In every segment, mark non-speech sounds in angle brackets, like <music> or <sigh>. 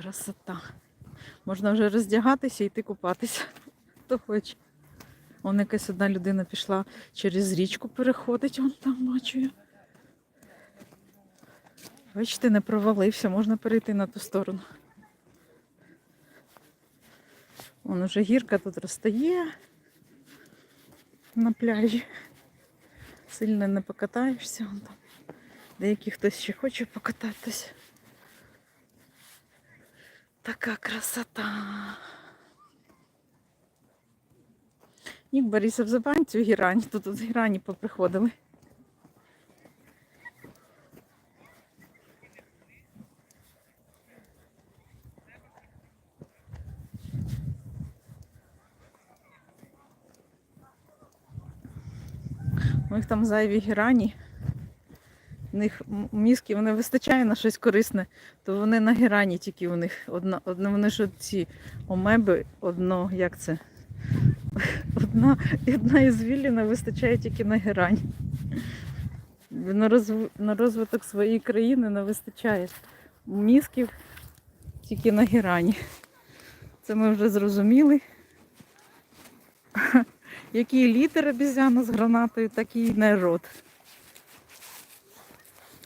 Красота. Можна вже роздягатися і йти купатися. <laughs> Хто хоче. Вон якась одна людина пішла через річку переходить, вон там бачу я. Бачите, не провалився, можна перейти на ту сторону. Вон уже гірка тут розстає на пляжі. Сильно не покатаєшся. Вон там. Деякий хтось ще хоче покататись. Така красота. Нік Борисов забань цю гірань. Тут з гірані поприходили. У них там зайві гірані. У них мізків не вистачає на щось корисне, то вони на герані тільки у них. Одна, одна, вони ж ці омеби, одно, як це? <laughs> Одна, одна із вілліна вистачає тільки на герань. На, розв... на розвиток своєї країни не вистачає мізків тільки на герані. Це ми вже зрозуміли. <laughs> Який літер обізяна з гранатою, такий народ.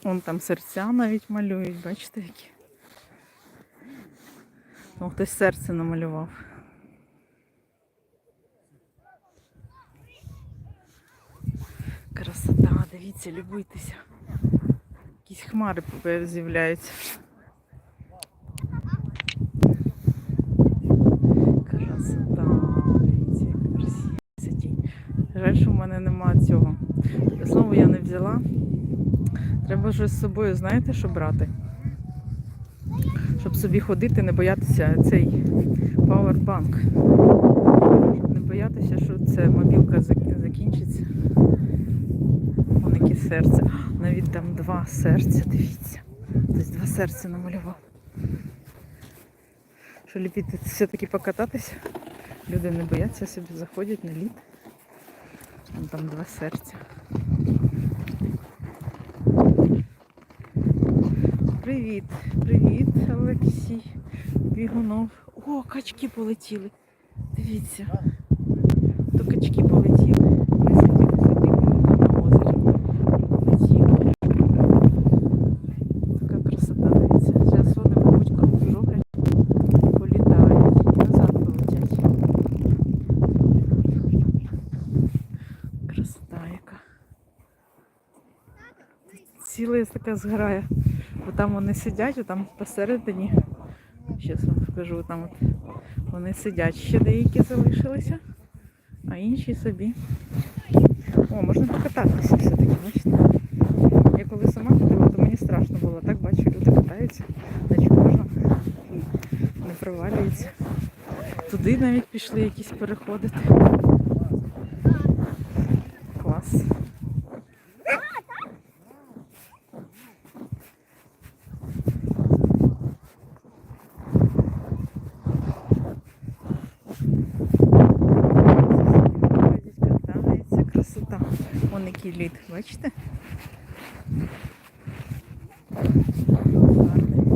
Вон там серця навіть малюють, бачите які. О, хтось серце намалював. Красота, дивіться, любуйтеся. Якісь хмари з'являються. Красота, дивіться, як красиво сидіть. Жаль, що в мене нема цього. Знову я не взяла. Треба щось з собою, знаєте, що брати? Щоб собі ходити, не боятися цей пауербанк. Щоб не боятися, що це мобілка закінчиться. Вон яке серце. Навіть там два серця, дивіться. Хтось два серця намалював. Що любити все-таки покататися. Люди не бояться собі, заходять на лід. Там два серця. Привіт, привіт, Олексій Бігунов. О, качки полетіли. Дивіться. То качки полетіли. Ми сиділи, сиділи на озері. Полетіли. Така красота, дивіться. Зараз вони, мабуть, круг зроблять. Політають. Назад полетять. Красота яка. Ціла така зграя. Бо там вони сидять, а там посередині. Зараз вам покажу, там от вони сидять. Ще деякі залишилися, а інші собі. О, можна покататися все-таки, бачите? Я коли сама ходила, то мені страшно було. Так бачу, люди катаються, значить можна не провалюються. Туди навіть пішли якісь переходити. який лід, бачите? Гарний.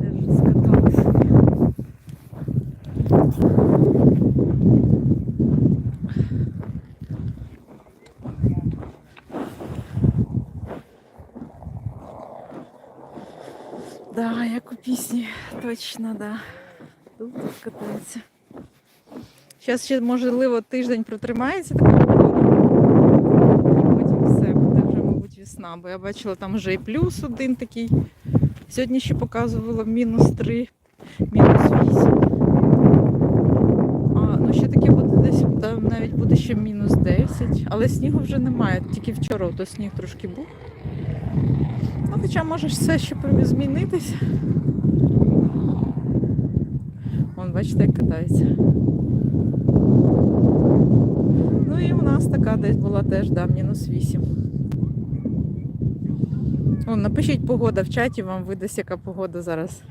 Теж скаталися. Да, як у пісні, точно, да. Тут тут катається. Зараз ще, можливо, тиждень протримається така погода. Потім все, буде вже, мабуть, весна. Бо я бачила там вже і плюс один такий. Сьогодні ще показувало мінус 3, мінус 8. А, ну ще таке буде десь, там навіть буде ще мінус 10, але снігу вже немає. Тільки вчора то сніг трошки був. Ну, хоча може все ще змінитися. Вон, бачите, як катається. Ну і у нас така десь була теж, да, мінус 8. О, напишіть погода в чаті, вам видасть, яка погода зараз.